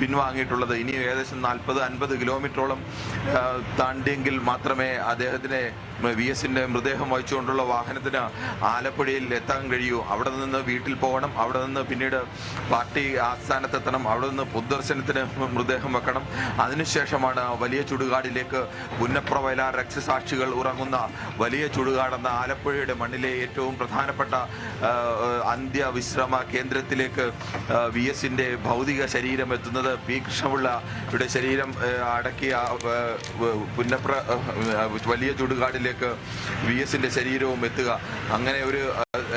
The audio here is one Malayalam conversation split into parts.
പിൻവാങ്ങിയിട്ടുള്ളത്. ഇനിയും ഏകദേശം നാൽപ്പത് അൻപത് കിലോമീറ്ററോളം താണ്ടിയെങ്കിൽ മാത്രമേ അദ്ദേഹത്തിനെ വി എസിന്റെ മൃതദേഹം വഹിച്ചുകൊണ്ടുള്ള വാഹനത്തിന് ആലപ്പുഴയിൽ എത്താൻ കഴിയൂ. അവിടെ നിന്ന് വീട്ടിൽ പോകണം. അവിടെ നിന്ന് പിന്നീട് പാർട്ടി ആസ്ഥാനത്തെത്തണം. അവിടെ നിന്ന് പൊതുദർശനത്തിന് മൃതദേഹം വെക്കണം. അതിനുശേഷമാണ് വലിയ ചുടുകാടിലേക്ക് പുന്നപ്ര വയലാർ രക്തസാക്ഷികൾ ഉറങ്ങുന്ന വലിയ ചുടുകാടെന്ന ആലപ്പുഴയുടെ മണ്ണിലെ ഏറ്റവും പ്രധാനപ്പെട്ട അന്ത്യവിശ്രമ കേന്ദ്രത്തിലേക്ക് വി എസിന്റെ ഭൗതിക ശരീരം എത്തുന്നത് പി. കൃഷ്ണപിള്ളയുടെ ശരീരം അടക്കിയ പുന്നപ്ര വലിയ വലിയ ചുടുകാടിലേക്ക് വി എസിന്റെ ശരീരവും എത്തുക. അങ്ങനെ ഒരു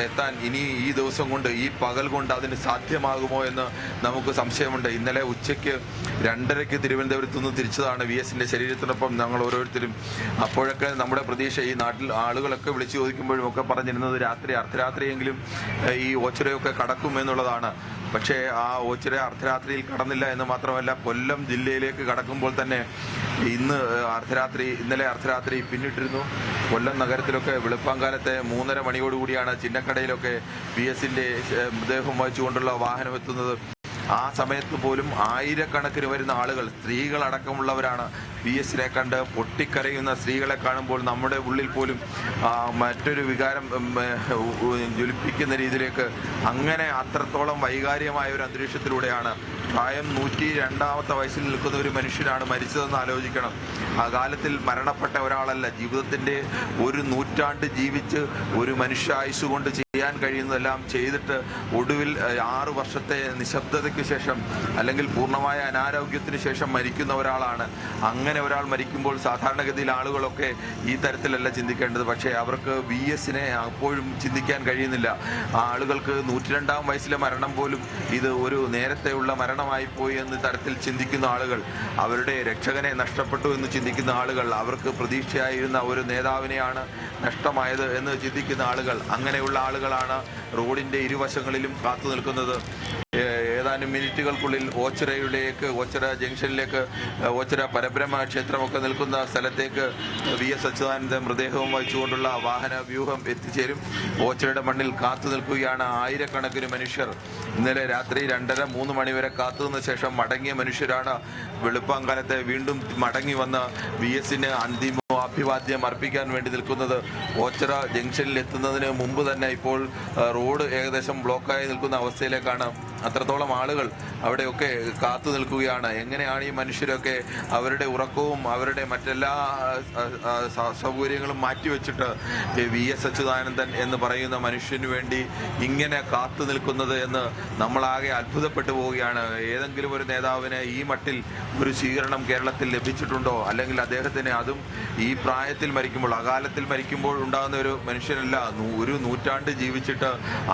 എത്താൻ ഇനി ഈ ദിവസം കൊണ്ട് ഈ പകൽ കൊണ്ട് അതിന് സാധ്യമാകുമോ എന്ന് നമുക്ക് സംശയമുണ്ട്. ഇന്നലെ ഉച്ചയ്ക്ക് രണ്ടരയ്ക്ക് തിരുവനന്തപുരത്ത് നിന്ന് തിരിച്ചതാണ് വി എസിന്റെ ശരീരത്തിനൊപ്പം ഞങ്ങൾ ഓരോരുത്തരും. അപ്പോഴൊക്കെ നമ്മുടെ പ്രതീക്ഷ ഈ നാട്ടിൽ ആളുകളൊക്കെ വിളിച്ചു ചോദിക്കുമ്പോഴും ഒക്കെ പറഞ്ഞിരുന്നത് രാത്രി അർദ്ധരാത്രിയെങ്കിലും ഈ ഓച്ചിറയൊക്കെ കടക്കും എന്നുള്ളതാണ്. പക്ഷേ ആ ഓച്ചിറ അർദ്ധരാത്രിയിൽ കടന്നില്ല എന്ന് മാത്രമല്ല കൊല്ലം ജില്ലയിലേക്ക് കടക്കുമ്പോൾ തന്നെ ഇന്ന് അർദ്ധരാത്രി ഇന്നലെ അർദ്ധരാത്രി പിന്നിട്ടിരുന്നു. കൊല്ലം നഗരത്തിലൊക്കെ വെളുപ്പാങ്കാലത്തെ മൂന്നര മണിയോടുകൂടിയാണ് ചിന്നക്കടയിലൊക്കെ പി എസിന്റെ മൃതദേഹം വഹിച്ചുകൊണ്ടുള്ള വാഹനം എത്തുന്നത് ആ സമയത്ത് പോലും ആയിരക്കണക്കിന് വരുന്ന ആളുകൾ സ്ത്രീകളടക്കമുള്ളവരാണ് പി എസിനെ കണ്ട് പൊട്ടിക്കരയുന്ന സ്ത്രീകളെ കാണുമ്പോൾ നമ്മുടെ ഉള്ളിൽ പോലും മറ്റൊരു വികാരം ജ്വലിപ്പിക്കുന്ന രീതിയിലേക്ക് അങ്ങനെ അത്രത്തോളം വൈകാരികമായ ഒരു അന്തരീക്ഷത്തിലൂടെയാണ് പ്രായം നൂറ്റി രണ്ടാമത്തെ വയസ്സിൽ നിൽക്കുന്ന ഒരു മനുഷ്യനാണ് മരിച്ചതെന്ന് ആലോചിക്കണം. ആ കാലത്തിൽ മരണപ്പെട്ട ഒരാളല്ല ജീവിതത്തിന്റെ ഒരു നൂറ്റാണ്ട് ജീവിച്ച് ഒരു മനുഷ്യായുസ് കൊണ്ട് ചെയ്യാൻ കഴിയുന്നതെല്ലാം ചെയ്തിട്ട് ഒടുവിൽ ആറ് വർഷത്തെ നിശബ്ദതയ്ക്ക് ശേഷം അല്ലെങ്കിൽ പൂർണമായ അനാരോഗ്യത്തിന് ശേഷം മരിക്കുന്ന ഒരാളാണ്. അങ്ങനെ ഒരാൾ മരിക്കുമ്പോൾ സാധാരണഗതിയിൽ ആളുകളൊക്കെ ഈ തരത്തിലല്ല ചിന്തിക്കേണ്ടത്. പക്ഷേ അവർക്ക് വി എസിനെ അപ്പോഴും ചിന്തിക്കാൻ കഴിയുന്നില്ല. ആളുകൾക്ക് നൂറ്റിരണ്ടാം വയസ്സിലെ മരണം പോലും ഇത് ഒരു നേരത്തെയുള്ള മരണമായി പോയി എന്ന തരത്തിൽ ചിന്തിക്കുന്ന ആളുകൾ അവരുടെ രക്ഷകനെ നഷ്ടപ്പെട്ടു എന്ന് ചിന്തിക്കുന്ന ആളുകൾ അവർക്ക് പ്രതീക്ഷയായിരുന്ന ഒരു നേതാവിനെയാണ് നഷ്ടമായത് എന്ന് ചിന്തിക്കുന്ന ആളുകൾ അങ്ങനെയുള്ള ആളുകളാണ് റോഡിന്റെ ഇരുവശങ്ങളിലും കാത്തു നിൽക്കുന്നത്. ഏതാനും മിനിറ്റുകൾക്കുള്ളിൽ ഓച്ചിറയിലേക്ക് ഓച്ചിറ ജംഗ്ഷനിലേക്ക് ഓച്ചിറ പരബ്രഹ്മ ക്ഷേത്രമൊക്കെ നിൽക്കുന്ന സ്ഥലത്തേക്ക് വി എസ് അച്യുതാനന്ദ മൃതദേഹവും വഹിച്ചുകൊണ്ടുള്ള വാഹന വ്യൂഹം എത്തിച്ചേരും. ഓച്ചിറയുടെ മണ്ണിൽ കാത്തു നിൽക്കുകയാണ് ആയിരക്കണക്കിന് മനുഷ്യർ. ഇന്നലെ രാത്രി രണ്ടര മൂന്ന് മണിവരെ കാത്തുനിന്ന ശേഷം മടങ്ങിയ മനുഷ്യരാണ് വെളുപ്പാങ്കാലത്തെ വീണ്ടും മടങ്ങി വന്ന് വി എസിന് അന്തിമ അഭിവാദ്യം അർപ്പിക്കാൻ വേണ്ടി നിൽക്കുന്നത് ഓച്ചിറ ജംഗ്ഷനിൽ എത്തുന്നതിന് മുമ്പ് തന്നെ ഇപ്പോൾ റോഡ് ഏകദേശം ബ്ലോക്കായി നിൽക്കുന്ന അവസ്ഥയിലേക്കാണ് അത്രത്തോളം ആളുകൾ അവിടെയൊക്കെ കാത്തു നിൽക്കുകയാണ്. എങ്ങനെയാണ് ഈ മനുഷ്യരൊക്കെ അവരുടെ ഉറക്കവും അവരുടെ മറ്റെല്ലാ സൗകര്യങ്ങളും മാറ്റിവെച്ചിട്ട് വി എസ് അച്യുതാനന്ദൻ എന്ന് പറയുന്ന മനുഷ്യന് വേണ്ടി ഇങ്ങനെ കാത്തു നിൽക്കുന്നത് എന്ന് നമ്മളാകെ അത്ഭുതപ്പെട്ടു പോവുകയാണ്. ഏതെങ്കിലും ഒരു നേതാവിന് ഈ മട്ടിൽ ഒരു സ്വീകരണം കേരളത്തിൽ ലഭിച്ചിട്ടുണ്ടോ? അല്ലെങ്കിൽ അദ്ദേഹത്തിന് അതും ഈ പ്രായത്തിൽ മരിക്കുമ്പോൾ അകാലത്തിൽ മരിക്കുമ്പോൾ ഉണ്ടാകുന്ന ഒരു മനുഷ്യനല്ല ഒരു നൂറ്റാണ്ട് ജീവിച്ചിട്ട്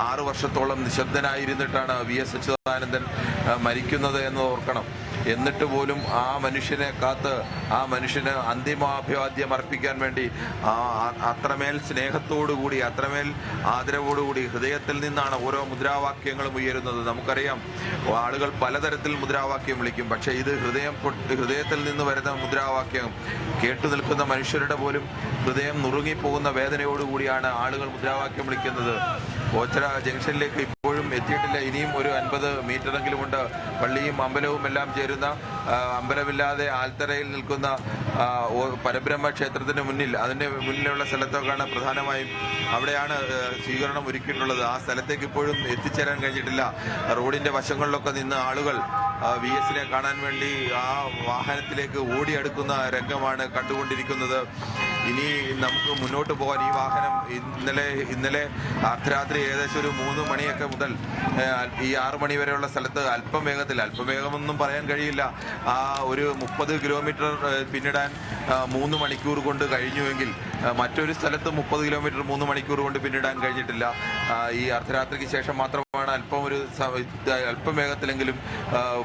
ആറു വർഷത്തോളം നിശബ്ദനായിരുന്നിട്ടാണ് വി എസ് ആ, മരിക്കുന്നത് എന്ന് ഓർക്കണം. എന്നിട്ട് പോലും ആ മനുഷ്യനെ കാത്ത് ആ മനുഷ്യന് അന്തിമാഭിവാദ്യം അർപ്പിക്കാൻ വേണ്ടി ആ അത്രമേൽ സ്നേഹത്തോടുകൂടി അത്രമേൽ ആദരവോടുകൂടി ഹൃദയത്തിൽ നിന്നാണ് ഓരോ മുദ്രാവാക്യങ്ങളും ഉയരുന്നത്. നമുക്കറിയാം ആളുകൾ പലതരത്തിൽ മുദ്രാവാക്യം വിളിക്കും. പക്ഷേ ഇത് ഹൃദയം ഹൃദയത്തിൽ നിന്ന് വരുന്ന മുദ്രാവാക്യം. കേട്ടു നിൽക്കുന്ന മനുഷ്യരുടെ പോലും ഹൃദയം നുറുങ്ങിപ്പോകുന്ന വേദനയോടുകൂടിയാണ് ആളുകൾ മുദ്രാവാക്യം വിളിക്കുന്നത്. ഓച്ചറ ജംഗ്ഷനിലേക്ക് ഇപ്പോഴും എത്തിയിട്ടില്ല. ഇനിയും ഒരു അൻപത് മീറ്ററെങ്കിലുമുണ്ട് പള്ളിയും അമ്പലവും എല്ലാം ചേരുന്ന അമ്പലമില്ലാതെ ആൽത്തറയിൽ നിൽക്കുന്ന പരബ്രഹ്മ ക്ഷേത്രത്തിന് മുന്നിൽ അതിന്റെ മുന്നിലുള്ള സ്ഥലത്തൊക്കെയാണ് പ്രധാനമായും അവിടെയാണ് സ്വീകരണം ഒരുക്കിയിട്ടുള്ളത്. ആ സ്ഥലത്തേക്ക് ഇപ്പോഴും എത്തിച്ചേരാൻ കഴിഞ്ഞിട്ടില്ല. റോഡിന്റെ വശങ്ങളിലൊക്കെ നിന്ന് ആളുകൾ വി എസിനെ കാണാൻ വേണ്ടി ആ വാഹനത്തിലേക്ക് ഓടിയെടുക്കുന്ന രംഗമാണ് കണ്ടുകൊണ്ടിരിക്കുന്നത്. ഇനി നമുക്ക് മുന്നോട്ട് പോകാൻ ഈ വാഹനം ഇന്നലെ ഇന്നലെ അർദ്ധരാത്രി ഏകദേശം ഒരു മൂന്ന് മണിയൊക്കെ മുതൽ ഈ ആറ് മണി വരെയുള്ള സ്ഥലത്ത് അല്പം വേഗത്തിൽ അല്പം വേഗമൊന്നും പറയാൻ കഴിയില്ല. ആ ഒരു മുപ്പത് കിലോമീറ്റർ പിന്നിടാൻ മൂന്ന് മണിക്കൂർ കൊണ്ട് കഴിഞ്ഞുവെങ്കിൽ മറ്റൊരു സ്ഥലത്ത് മുപ്പത് കിലോമീറ്റർ മൂന്ന് മണിക്കൂർ കൊണ്ട് പിന്നിടാൻ കഴിഞ്ഞിട്ടില്ല. ഈ അർദ്ധരാത്രിക്ക് ശേഷം മാത്രമാണ് അല്പം ഒരു അല്പം വേഗത്തിലെങ്കിലും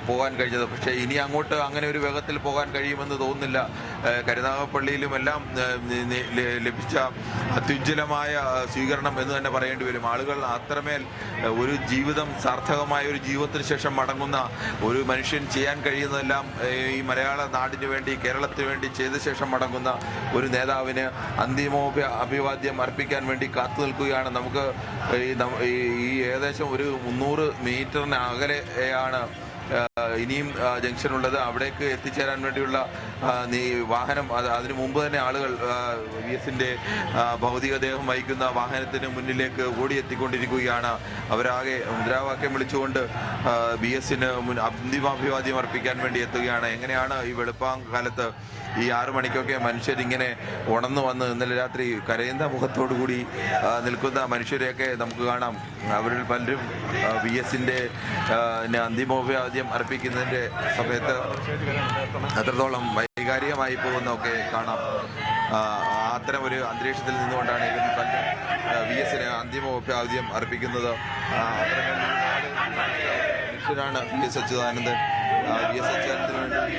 പോകാൻ കഴിഞ്ഞത്. പക്ഷേ ഇനി അങ്ങോട്ട് അങ്ങനെ ഒരു വേഗത്തിൽ പോകാൻ കഴിയുമെന്ന് തോന്നുന്നില്ല. ആ, കരുനാഗപ്പള്ളിയിലും എല്ലാം ആ, നി- നി- ല- ലഭിച്ച അത്യുജ്വലമായ സ്വീകരണം എന്ന് തന്നെ പറയേണ്ടി വരും. ആളുകൾ അത്രമേൽ ഒരു ജീവിതം സാർത്ഥകമായ ഒരു ജീവിതത്തിന് ശേഷം മടങ്ങുന്ന ഒരു മനുഷ്യൻ ചെയ്യാൻ കഴിയുന്നതെല്ലാം ഈ മലയാള നാടിന് വേണ്ടി കേരളത്തിന് വേണ്ടി ചെയ്ത ശേഷം മടങ്ങുന്ന ഒരു നേതാവിന് അന്തിമോപ അഭിവാദ്യം അർപ്പിക്കാൻ വേണ്ടി കാത്തു നിൽക്കുകയാണ്. നമുക്ക് ഈ ഏകദേശം ഒരു മുന്നൂറ് മീറ്ററിന് അകലെയാണ് ഇനിയും ജംഗ്ഷനുള്ളത് അവിടേക്ക് എത്തിച്ചേരാൻ വേണ്ടിയുള്ള വാഹനം അത് അതിനു മുമ്പ് തന്നെ ആളുകൾ വി എസിന്റെ ഭൗതികദേഹം വഹിക്കുന്ന വാഹനത്തിന് മുന്നിലേക്ക് ഓടിയെത്തിക്കൊണ്ടിരിക്കുകയാണ്. അവരാകെ മുദ്രാവാക്യം വിളിച്ചുകൊണ്ട് ബി എസിന് അന്തിമാഭിവാദ്യം അർപ്പിക്കാൻ വേണ്ടി എത്തുകയാണ്. എങ്ങനെയാണ് ഈ വെളുപ്പാങ്കാലത്ത് ഈ ആറു മണിക്കൊക്കെ മനുഷ്യരിങ്ങനെ ഉണർന്നു വന്ന് ഇന്നലെ രാത്രി കരയുന്ന മുഖത്തോടു കൂടി നിൽക്കുന്ന മനുഷ്യരെയൊക്കെ നമുക്ക് കാണാം. അവരിൽ പലരും വി എസിന്റെ അന്തിമോപാദ്യം അർപ്പിക്കുന്നതിന്റെ സമയത്ത് അത്രത്തോളം വൈകാരികമായി പോകുന്നതൊക്കെ കാണാം. അത്തരം ഒരു അന്തരീക്ഷത്തിൽ നിന്നുകൊണ്ടാണ് വി എസിന് അന്തിമോപാദ്യം അർപ്പിക്കുന്നത്. മനുഷ്യരാണ് V S Achuthanandan V S അച്യുതാനന്ദന് വേണ്ടി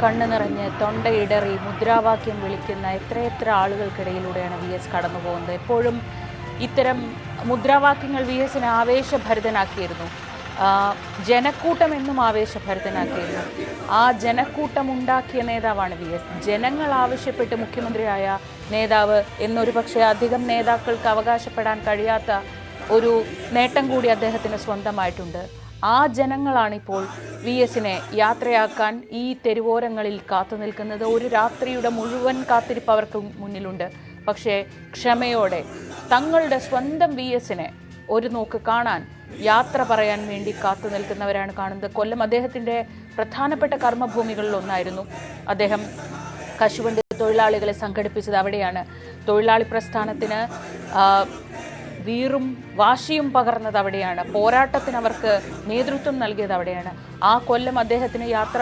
കണ്ണു നിറഞ്ഞ് തൊണ്ടയിടറി മുദ്രാവാക്യം വിളിക്കുന്ന എത്രയെത്ര ആളുകൾക്കിടയിലൂടെയാണ് വി എസ് കടന്നു പോകുന്നത് എപ്പോഴും ഇത്തരം മുദ്രാവാക്യങ്ങൾ വി എസിനെ ആവേശഭരിതനാക്കിയിരുന്നു. ജനക്കൂട്ടം എന്നും ആവേശഭരിതനാക്കിയിരുന്നു. ആ ജനക്കൂട്ടം ഉണ്ടാക്കിയ നേതാവാണ് വി എസ്. ജനങ്ങൾ ആവശ്യപ്പെട്ട് മുഖ്യമന്ത്രിയായ നേതാവ് എന്നൊരു പക്ഷേ അധികം നേതാക്കൾക്ക് അവകാശപ്പെടാൻ കഴിയാത്ത ഒരു നേട്ടം കൂടി അദ്ദേഹത്തിന് സ്വന്തമായിട്ടുണ്ട്. ആ ജനങ്ങളാണിപ്പോൾ വി എസിനെ യാത്രയാക്കാൻ ഈ തെരുവോരങ്ങളിൽ കാത്തു നിൽക്കുന്നത് ഒരു രാത്രിയുടെ മുഴുവൻ കാത്തിരിപ്പ് അവർക്ക് മുന്നിലുണ്ട്. പക്ഷേ ക്ഷമയോടെ തങ്ങളുടെ സ്വന്തം വി എസിനെ ഒരു നോക്ക് കാണാൻ യാത്ര പറയാൻ വേണ്ടി കാത്തു നിൽക്കുന്നവരാണ് കാണുന്നത്. കൊല്ലം അദ്ദേഹത്തിന്റെ പ്രധാനപ്പെട്ട കർമ്മഭൂമികളിൽ ഒന്നായിരുന്നു. അദ്ദേഹം കശുവണ്ടി തൊഴിലാളികളെ സംഘടിപ്പിച്ചത് അവിടെയാണ്. തൊഴിലാളി പ്രസ്ഥാനത്തിന് വീറും വാശിയും പകർന്നത് അവിടെയാണ്. പോരാട്ടത്തിന് അവർക്ക് നേതൃത്വം നൽകിയത് അവിടെയാണ്. ആ കൊല്ലം അദ്ദേഹത്തിന് യാത്ര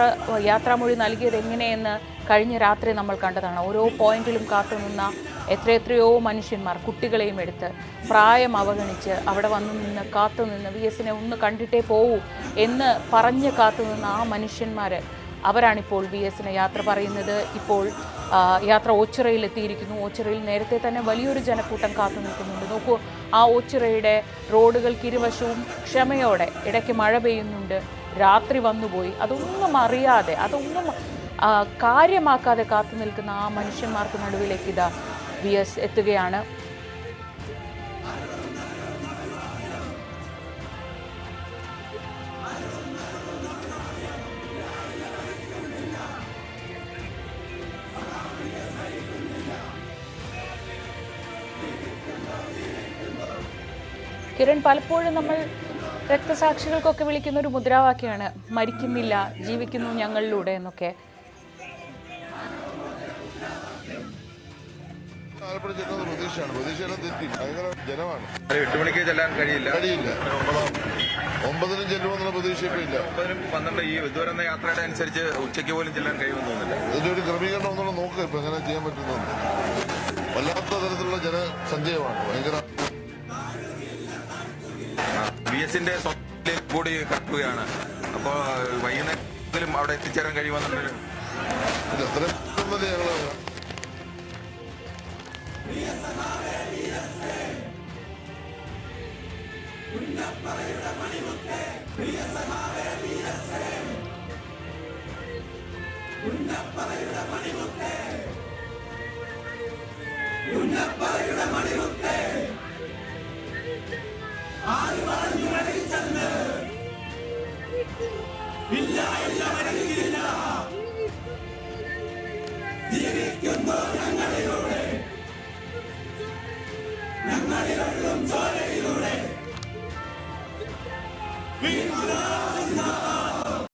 യാത്രാമൊഴി നൽകിയത് എങ്ങനെയെന്ന് കഴിഞ്ഞ രാത്രി നമ്മൾ കണ്ടതാണ്. ഓരോ പോയിന്റിലും കാത്തുനിന്ന എത്രയെത്രയോ മനുഷ്യന്മാർ കുട്ടികളെയും എടുത്ത് പ്രായം അവഗണിച്ച് അവിടെ വന്നു നിന്ന് കാത്തു നിന്ന് വി എസിനെ ഒന്ന് കണ്ടിട്ടേ പോവൂ എന്ന് പറഞ്ഞ് കാത്തു നിന്ന് ആ മനുഷ്യന്മാർ അവരാണിപ്പോൾ വി എസിന് യാത്ര പറയുന്നത്. ഇപ്പോൾ യാത്ര ഓച്ചിറയിൽ എത്തിയിരിക്കുന്നു. ഓച്ചിറയിൽ നേരത്തെ തന്നെ വലിയൊരു ജനക്കൂട്ടം കാത്തു നിൽക്കുന്നുണ്ട്. നോക്കൂ ആ ഓച്ചിറയുടെ റോഡുകൾക്ക് ഇരുവശവും ക്ഷമയോടെ ഇടയ്ക്ക് മഴ പെയ്യുന്നുണ്ട്. രാത്രി വന്നുപോയി അതൊന്നും അറിയാതെ അതൊന്നും കാര്യമാക്കാതെ കാത്തു നിൽക്കുന്ന ആ മനുഷ്യന്മാർക്ക് നടുവിലേക്ക് ഇതാ വി എസ് എത്തുകയാണ്. കിരൺ പലപ്പോഴും നമ്മൾ രക്തസാക്ഷികൾക്കൊക്കെ വിളിക്കുന്ന ഒരു മുദ്രാവാക്യമാണ് മരിക്കുന്നില്ല ജീവിക്കുന്നു ഞങ്ങളിലൂടെ എന്നൊക്കെ. ആലപ്പുഴ ചെന്നത് പ്രതീക്ഷയാണ്. പ്രതീക്ഷയെല്ലാം തെറ്റി. ഭയങ്കര ജനമാണ്. എട്ട് മണിക്ക് ചെല്ലാൻ കഴിയില്ല. കഴിയില്ല. ഒമ്പതാം ഒമ്പതിനും ചെല്ലുമെന്നുള്ള പ്രതീക്ഷ ഇപ്പൊ ഇല്ല ഒമ്പതിനും പന്ത്രണ്ട് ഈ ദൂരം യാത്രയുടെ അനുസരിച്ച് ഉച്ചയ്ക്ക് പോലും ചെല്ലാൻ കഴിയുമെന്ന് തോന്നുന്നില്ല. ഇതിന്റെ ഒരു ക്രമീകരണം ഒന്നുകൂടെ നോക്കുക ഇപ്പൊ എങ്ങനെ ചെയ്യാൻ പറ്റുന്നുണ്ട് വല്ലാത്ത തരത്തിലുള്ള ജനസഞ്ചയമാണ്. ഭയങ്കര ബി എസിന്റെ സ്വത്തിൽ കൂടി കടക്കുകയാണ്. അപ്പോൾ വൈകുന്നേരത്തിലും അവിടെ എത്തിച്ചേരാൻ കഴിയുമെന്നുള്ളൊരു ഇത് ഉന്നപ്പറയുടെ മണിമുത്തേ. ആര് പറഞ്ഞു? ചെന്ന് ഇല്ല ഇല്ല.